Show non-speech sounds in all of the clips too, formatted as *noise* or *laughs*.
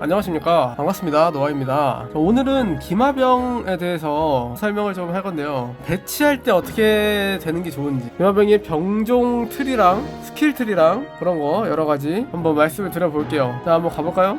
안녕하십니까. 반갑습니다. 노아입니다. 자, 오늘은 기마병에 대해서 설명을 좀 할 건데요. 배치할 때 어떻게 되는 게 좋은지. 기마병의 병종 틀이랑 스킬 틀이랑 그런 거 여러 가지 한번 말씀을 드려볼게요. 자 한번 가볼까요?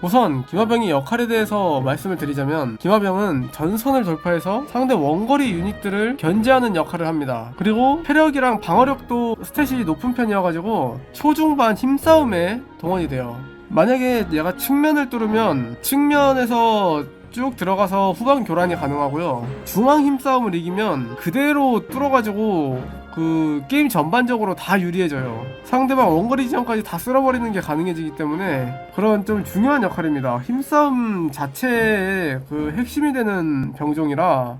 우선 기마병의 역할에 대해서 말씀을 드리자면 기마병은 전선을 돌파해서 상대 원거리 유닛들을 견제하는 역할을 합니다. 그리고 체력이랑 방어력도 스탯이 높은 편이어가지고 초중반 힘싸움에 동원이 돼요. 만약에 얘가 측면을 뚫으면 측면에서 쭉 들어가서 후방 교란이 가능하고요. 중앙 힘싸움을 이기면 그대로 뚫어가지고 그 게임 전반적으로 다 유리해져요. 상대방 원거리 지점까지 다 쓸어버리는 게 가능해지기 때문에 그런 좀 중요한 역할입니다. 힘싸움 자체의 그 핵심이 되는 병종이라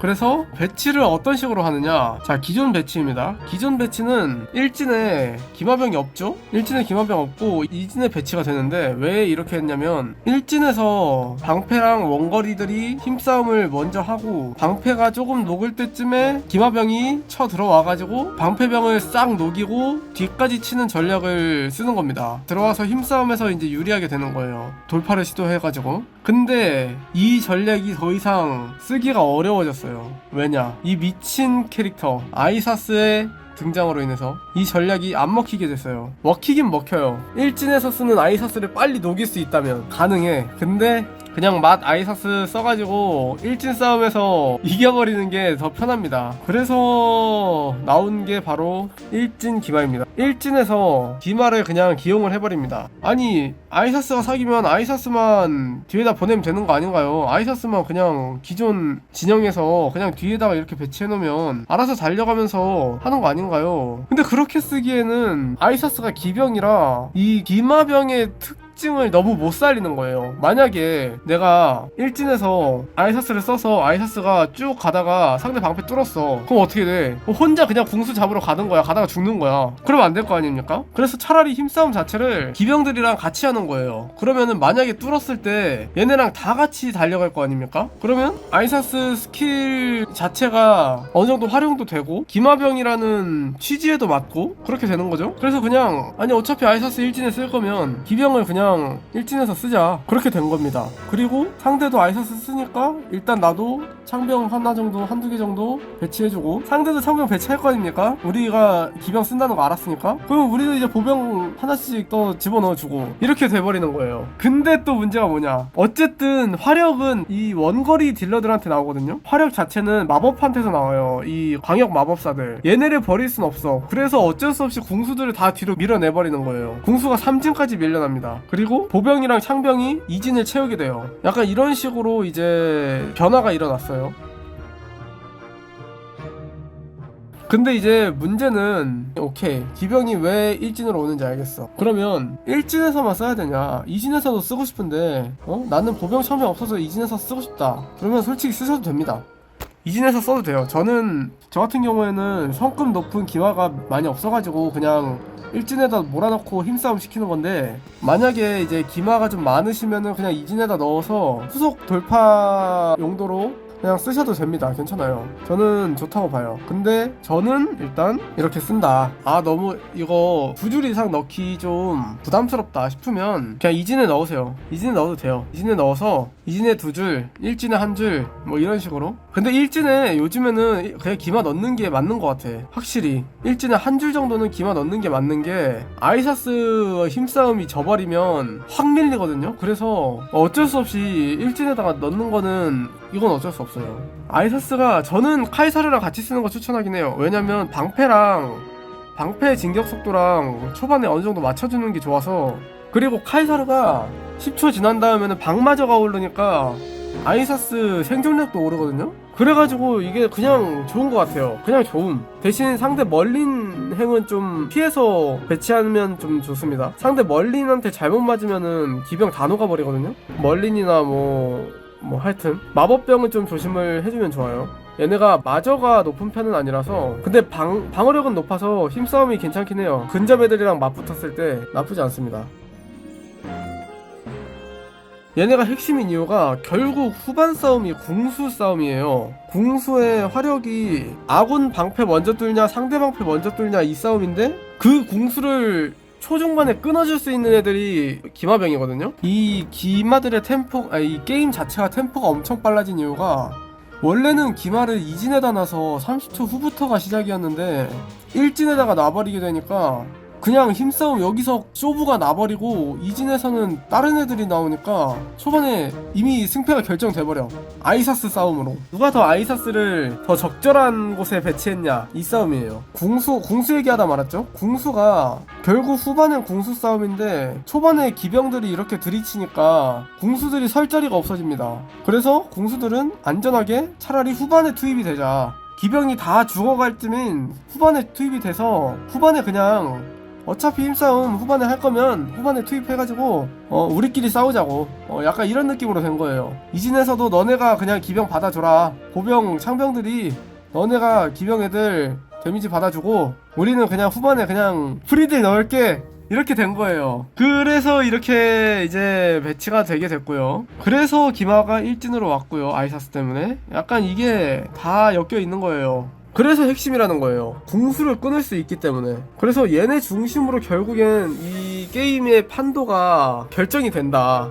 그래서 배치를 어떤 식으로 하느냐? 자 기존 배치입니다. 기존 배치는 일진에 기마병이 없죠? 일진에 기마병 없고 이진에 배치가 되는데 왜 이렇게 했냐면 일진에서 방패랑 원거리들이 힘싸움을 먼저 하고 방패가 조금 녹을 때쯤에 기마병이 쳐 들어와가지고 방패병을 싹 녹이고 뒤까지 치는 전략을 쓰는 겁니다. 들어와서 힘싸움에서 이제 유리하게 되는 거예요. 돌파를 시도해가지고 근데 이 전략이 더 이상 쓰기가 어려워졌어요. 왜냐? 이 미친 캐릭터 아이사스의 등장으로 인해서 이 전략이 안 먹히게 됐어요. 먹히긴 먹혀요. 일진에서 쓰는 아이사스를 빨리 녹일 수 있다면 가능해. 근데 그냥 맛 아이사스 써가지고 일진 싸움에서 *laughs* 이겨버리는 게 더 편합니다. 그래서 나온 게 바로 일진 기마입니다. 일진에서 기마를 그냥 기용을 해버립니다. 아니 아이사스가 사기면 아이사스만 뒤에다 보내면 되는 거 아닌가요? 아이사스만 그냥 기존 진영에서 그냥 뒤에다가 이렇게 배치해놓으면 알아서 달려가면서 하는 거 아닌가요? 근데 그렇게 쓰기에는 아이사스가 기병이라 이 기마병의 특 특징을 너무 못 살리는 거예요. 만약에 내가 일진에서 아이사스를 써서 아이사스가 쭉 가다가 상대 방패 뚫었어. 그럼 어떻게 돼? 뭐 혼자 그냥 궁수 잡으러 가는 거야. 가다가 죽는 거야. 그러면 안 될 거 아닙니까? 그래서 차라리 힘싸움 자체를 기병들이랑 같이 하는 거예요. 그러면은 만약에 뚫었을 때 얘네랑 다 같이 달려갈 거 아닙니까? 그러면 아이사스 스킬 자체가 어느 정도 활용도 되고 기마병이라는 취지에도 맞고 그렇게 되는 거죠. 그래서 그냥 아니 어차피 아이사스 일진에 쓸 거면 기병을 그냥 일진에서 쓰자. 그렇게 된 겁니다. 그리고 상대도 아이사스 쓰니까 일단 나도 창병 하나 정도 한두 개 정도 배치해주고 상대도 창병 배치할 거 아닙니까? 우리가 기병 쓴다는 거 알았으니까. 그럼 우리도 이제 보병 하나씩 또 집어넣어주고 이렇게 돼버리는 거예요. 근데 또 문제가 뭐냐? 어쨌든 화력은 이 원거리 딜러들한테 나오거든요. 화력 자체는 마법한테서 나와요. 이 광역 마법사들. 얘네를 버릴 순 없어. 그래서 어쩔 수 없이 궁수들을 다 뒤로 밀어내버리는 거예요. 궁수가 3진까지 밀려납니다. 그리고 보병이랑 창병이 이진을 채우게 돼요. 약간 이런 식으로 이제 변화가 일어났어요. 근데 이제 문제는 오케이 기병이 왜 일진으로 오는지 알겠어. 그러면 일진에서만 써야 되냐? 이진에서도 쓰고 싶은데 어? 나는 보병 창병 없어서 이진에서 쓰고 싶다. 그러면 솔직히 쓰셔도 됩니다 이진에서 써도 돼요 저는 저 같은 경우에는 성급 높은 기화가 많이 없어가지고 그냥 일진에다 몰아넣고 힘싸움 시키는 건데 만약에 이제 기마가 좀 많으시면은 그냥 이진에다 넣어서 후속 돌파 용도로 그냥 쓰셔도 됩니다. 괜찮아요. 저는 좋다고 봐요. 근데 저는 일단 이렇게 쓴다. 아 너무 이거 두 줄 이상 넣기 좀 부담스럽다 싶으면 그냥 이진에 넣으세요. 이진에 넣어도 돼요. 이진에 넣어서 이진에 두 줄, 일진에 한 줄, 뭐 이런 식으로. 근데 일진에 요즘에는 그냥 기마 넣는 게 맞는 것 같아. 확실히 일진에 한 줄 정도는 기마 넣는 게 맞는 게 아이사스 힘싸움이 져버리면 확 밀리거든요. 그래서 어쩔 수 없이 일진에다가 넣는 거는 이건 어쩔 수 없어요. 아이사스가 저는 카이사르랑 같이 쓰는 거 추천하긴 해요. 왜냐면 방패랑 방패 진격 속도랑 초반에 어느 정도 맞춰주는 게 좋아서 그리고 카이사르가 10초 지난 다음에는 방마저가 오르니까 아이사스 생존력도 오르거든요. 그래가지고 이게 그냥 좋은 것 같아요. 그냥 좋음. 대신 상대 멀린 행은 좀 피해서 배치하면 좀 좋습니다. 상대 멀린한테 잘못 맞으면은 기병 다 녹아버리거든요. 멀린이나 뭐, 뭐 하여튼. 마법병은 좀 조심을 해주면 좋아요. 얘네가 마저가 높은 편은 아니라서 근데 방, 방어력은 높아서 힘싸움이 괜찮긴 해요. 근접 애들이랑 맞붙었을 때 나쁘지 않습니다. 얘네가 핵심인 이유가 결국 후반 싸움이 궁수 싸움이에요. 궁수의 화력이 아군 방패 먼저 뚫냐 상대 방패 먼저 뚫냐 이 싸움인데 그 궁수를 초중반에 끊어줄 수 있는 애들이 기마병이거든요. 이 기마들의 템포, 아니 이 게임 자체가 템포가 엄청 빨라진 이유가 원래는 기마를 이진에다 놔서 30초 후부터가 시작이었는데 일진에다가 놔버리게 되니까 그냥 힘싸움 여기서 쇼부가 나버리고 이진에서는 다른 애들이 나오니까 초반에 이미 승패가 결정돼버려. 아이사스 싸움으로. 누가 더 아이사스를 더 적절한 곳에 배치했냐 이 싸움이에요. 궁수 궁수 얘기하다 말았죠? 궁수가 결국 후반엔 궁수 싸움인데 초반에 기병들이 이렇게 들이치니까 궁수들이 설 자리가 없어집니다. 그래서 궁수들은 안전하게 차라리 후반에 투입이 되자. 기병이 다 죽어갈 쯤인 후반에 투입이 돼서 후반에 그냥 어차피 힘싸움 후반에 할 거면 후반에 투입해가지고 어 우리끼리 싸우자고 어 약간 이런 느낌으로 된 거예요 이진에서도 너네가 그냥 기병 받아줘라 보병 창병들이 너네가 기병 애들 데미지 받아주고 우리는 그냥 후반에 그냥 프리딜 넣을게 이렇게 된 거예요. 그래서 이렇게 이제 배치가 되게 됐고요. 그래서 기마가 일진으로 왔고요. 아이사스 때문에. 약간 이게 다 엮여 있는 거예요. 그래서 핵심이라는 거예요. 궁수를 끊을 수 있기 때문에. 그래서 얘네 중심으로 결국엔 이 게임의 판도가 결정이 된다.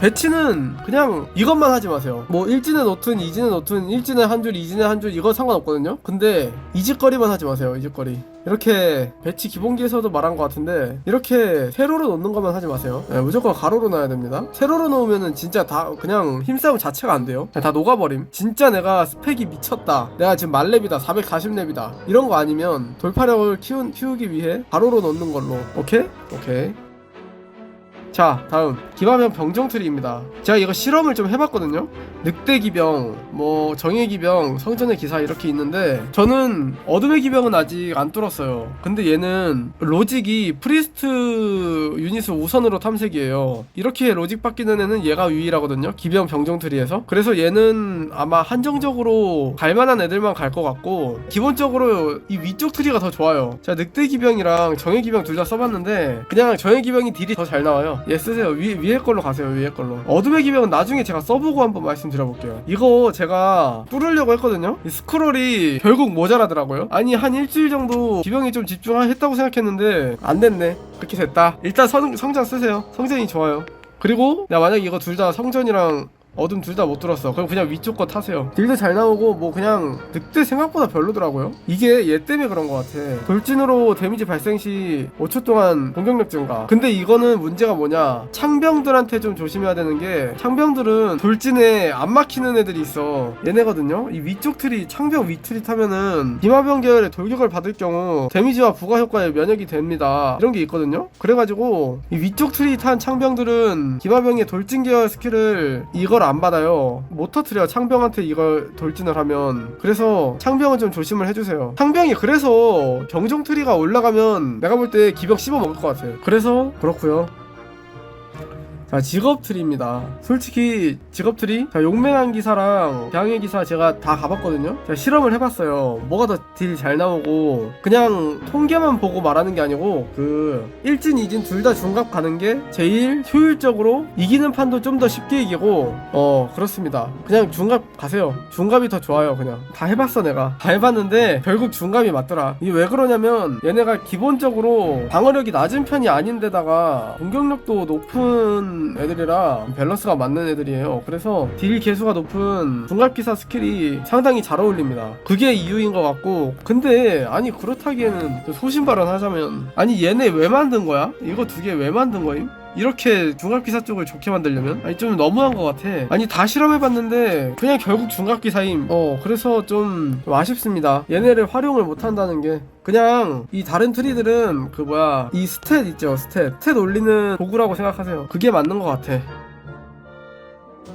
배치는 그냥 이것만 하지 마세요. 뭐 일진에 놓든 이진에 놓든 일진에 한 줄, 이진에 한줄 이거 상관없거든요. 근데 이짓거리만 하지 마세요. 이짓거리. 이렇게 배치 기본기에서도 말한 것 같은데 이렇게 세로로 놓는 것만 하지 마세요. 네, 무조건 가로로 놔야 됩니다. 세로로 놓으면은 진짜 다 그냥 힘싸움 자체가 안 돼요. 다 녹아버림. 진짜 내가 스펙이 미쳤다. 내가 지금 만렙이다. 440렙이다. 이런 거 아니면 돌파력을 키우, 키우기 위해 가로로 놓는 걸로. 오케이? 오케이. 자 다음. 기마병 병정트리입니다. 제가 이거 실험을 좀 해봤거든요. 늑대 기병 뭐 정예 기병 성전의 기사 이렇게 있는데 저는 어둠의 기병은 아직 안 뚫었어요. 근데 얘는 로직이 프리스트 유닛을 우선으로 탐색이에요. 이렇게 로직 바뀌는 애는 얘가 유일하거든요. 기병 병정트리에서. 그래서 얘는 아마 한정적으로 갈만한 애들만 갈 것 같고 기본적으로 이 위쪽 트리가 더 좋아요. 제가 늑대 기병이랑 정예 기병 둘 다 써봤는데 그냥 정예 기병이 딜이 더 잘 나와요 얘 쓰세요. 위, 위에 걸로 가세요 위에 걸로. 어둠의 기병은 나중에 제가 써보고 한번 말씀드려볼게요. 이거 제가 뚫으려고 했거든요? 이 스크롤이 결국 모자라더라고요. 아니 한 일주일 정도 기병이 좀 집중했다고 생각했는데 안 됐네. 그렇게 됐다. 일단 성, 성장 쓰세요. 성장이 좋아요. 그리고 내가 만약에 이거 둘 다 성전이랑 어둠 둘 다 못 들었어. 그럼 그냥 위쪽 거 타세요. 딜도 잘 나오고 뭐 그냥 늑대 생각보다 별로더라고요. 이게 얘 때문에 그런 것 같아. 돌진으로 데미지 발생 시 5초 동안 공격력 증가. 근데 이거는 문제가 뭐냐? 창병들한테 좀 조심해야 되는 게 창병들은 돌진에 안 막히는 애들이 있어. 얘네거든요. 이 위쪽 틀이 창병 위 틀이 타면은 기마병 계열의 돌격을 받을 경우 데미지와 부가 효과에 면역이 됩니다. 이런 게 있거든요. 그래가지고 이 위쪽 틀이 탄 창병들은 기마병의 돌진 계열 스킬을 이걸 안 받아요. 못 터트려 창병한테 이걸 돌진을 하면 그래서 창병은 좀 조심을 해주세요. 창병이 그래서 병정 트리가 올라가면 내가 볼 때 기병 씹어 먹을 것 같아요. 그래서 그렇고요. 자 직업 트리입니다. 솔직히 직업 트리 자 용맹한 기사랑 대항해 기사 제가 다 가봤거든요. 자 실험을 해봤어요. 뭐가 더 딜이 잘 나오고 그냥 통계만 보고 말하는 게 아니고 그 일진 이진 둘 다 중갑 가는 게 제일 효율적으로 이기는 판도 좀 더 쉽게 이기고 어 그렇습니다. 그냥 중갑 가세요. 중갑이 더 좋아요 그냥. 다 해봤어 내가. 다 해봤는데 결국 중갑이 맞더라. 이게 왜 그러냐면 얘네가 기본적으로 방어력이 낮은 편이 아닌데다가 공격력도 높은 애들이라 밸런스가 맞는 애들이에요 그래서 딜 개수가 높은 중갑기사 스킬이 상당히 잘 어울립니다 그게 이유인 것 같고 근데 아니 그렇다기에는 소신 발언 하자면 아니 얘네 왜 만든 거야? 이거 두 개 왜 만든 거임? 이렇게 중갑기사 쪽을 좋게 만들려면? 아니 좀 너무한 것 같아. 아니 다 실험해봤는데 그냥 결국 중갑기사임. 어 그래서 좀, 좀 아쉽습니다. 얘네를 활용을 못한다는 게. 그냥 이 다른 트리들은 그 뭐야 이 스탯 있죠 스탯. 스탯 올리는 도구라고 생각하세요. 그게 맞는 것 같아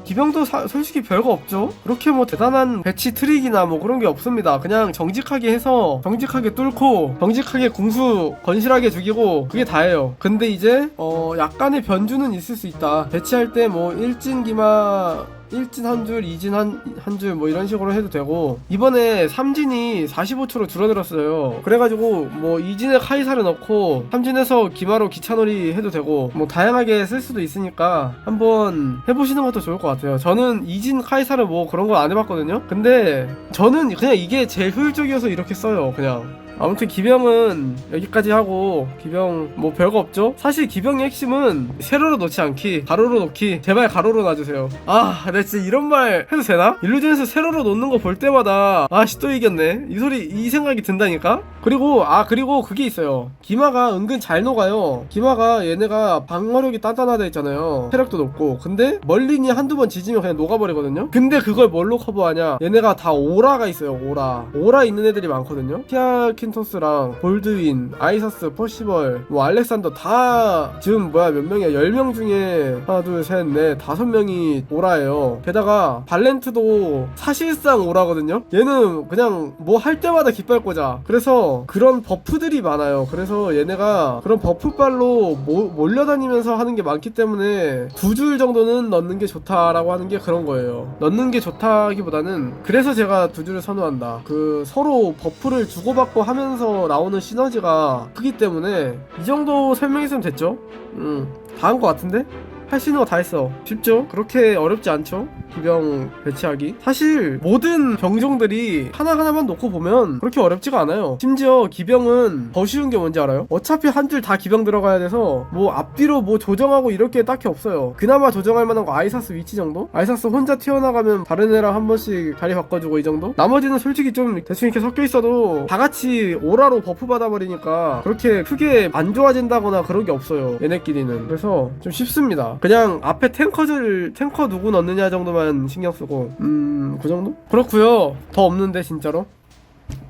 기병도 사- 솔직히 별거 없죠. 그렇게 뭐 대단한 배치 트릭이나 뭐 그런 게 없습니다. 그냥 정직하게 해서 정직하게 뚫고 정직하게 궁수 건실하게 죽이고 그게 다예요. 근데 이제 어 약간의 변주는 있을 수 있다. 배치할 때 뭐 일진 기마 일진 한 줄, 이진 한 한 줄 뭐 이런 식으로 해도 되고 이번에 삼진이 45초로 줄어들었어요. 그래가지고 뭐 이진에 카이사를 넣고 삼진에서 기마로 기차놀이 해도 되고 뭐 다양하게 쓸 수도 있으니까 한번 해보시는 것도 좋을 것 같아요. 저는 이진 카이사를 뭐 그런 거안 해봤거든요. 근데 저는 그냥 이게 제일 효율적이어서 이렇게 써요. 그냥. 아무튼 기병은 여기까지 하고 기병 뭐 별거 없죠? 사실 기병의 핵심은 세로로 놓지 않기 가로로 놓기. 제발 가로로 놔주세요. 아 내가 진짜 이런 말 해도 되나? 일루전에서 세로로 놓는 거 볼 때마다 아씨 또 이겼네. 이 소리 이 생각이 든다니까? 그리고 아 그리고 그게 있어요. 기마가 은근 잘 녹아요. 기마가 얘네가 방어력이 단단하다 했잖아요. 체력도 높고. 근데 멀린이 한두 번 지지면 그냥 녹아버리거든요? 근데 그걸 뭘로 커버하냐? 얘네가 다 오라가 있어요 오라. 오라 있는 애들이 많거든요? 티아 킨 토스랑 볼드윈 아이사스 퍼시벌 뭐 알렉산더 다 지금 뭐야 몇 명이야? 10명 중에 하나 둘셋넷 다섯 명이 오라예요. 게다가 발렌트도 사실상 오라거든요? 얘는 그냥 뭐 할 때마다 깃발 꽂아. 그래서 그런 버프들이 많아요. 그래서 얘네가 그런 버프발로 모- 몰려다니면서 하는 게 많기 때문에 두 줄 정도는 넣는 게 좋다라고 하는 게 그런 거예요. 넣는 게 좋다기보다는 그래서 제가 두 줄을 선호한다. 그 서로 버프를 주고받고 하면 서 나오는 시너지가 크기 때문에 이 정도 설명했으면 됐죠 음 다 한거 같은데? 할 수 있는 거 다 했어. 쉽죠? 그렇게 어렵지 않죠? 기병 배치하기. 사실 모든 병종들이 하나하나만 놓고 보면 그렇게 어렵지가 않아요. 심지어 기병은 더 쉬운 게 뭔지 알아요? 어차피 한 줄 다 기병 들어가야 돼서 뭐 앞뒤로 뭐 조정하고 이럴 게 딱히 없어요. 그나마 조정할 만한 거 아이사스 위치 정도? 아이사스 혼자 튀어나가면 다른 애랑 한 번씩 자리 바꿔주고 이 정도? 나머지는 솔직히 좀 대충 이렇게 섞여 있어도 다 같이 오라로 버프 받아버리니까 그렇게 크게 안 좋아진다거나 그런 게 없어요. 얘네끼리는. 그래서 좀 쉽습니다. 그냥 앞에 탱커들 탱커 누구 넣느냐 정도만 신경 쓰고 음 그 정도? 그렇고요. 더 없는데 진짜로.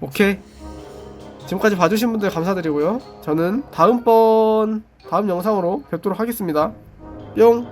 오케이. 지금까지 봐주신 분들 감사드리고요. 저는 다음번 다음 영상으로 뵙도록 하겠습니다. 뿅.